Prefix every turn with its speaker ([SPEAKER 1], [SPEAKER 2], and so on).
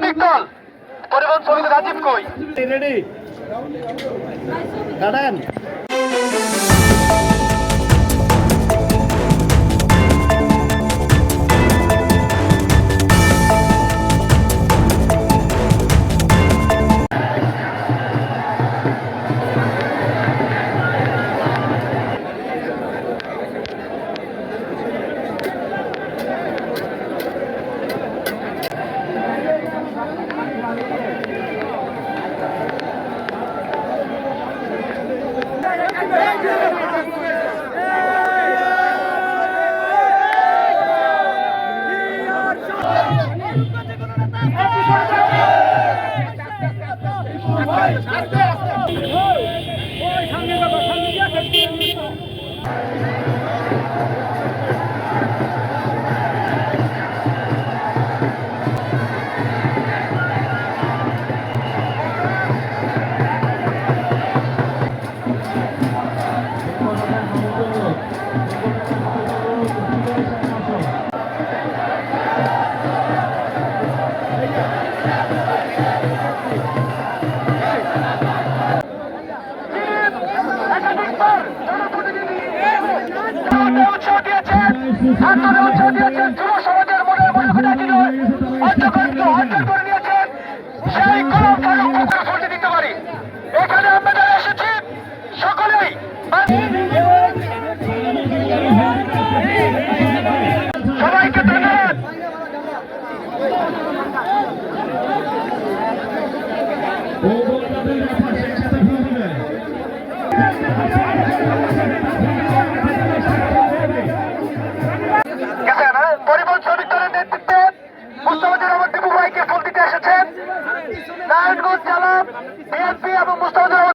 [SPEAKER 1] সঠিক দল। পরিবহন সমিতি রাজীব কই?
[SPEAKER 2] রেডি কাটান
[SPEAKER 1] আন্দোলনে উৎসাহ দিয়েছেন যুব সমাজের মনের মনোকতাটি নয় অন্ধকারকে অর্জন করে নিয়েছেন সেই কলম কালো দিতে পারি এখানে আমরা যারা এসেছি, সকলেই পরিবহন শ্রমিক দলের নেতৃত্বে মুস্তফাজুর রহমান টিপু ভাইকে ফুল দিতে এসেছেন। নারায়ণগঞ্জ জেলা বিএনপি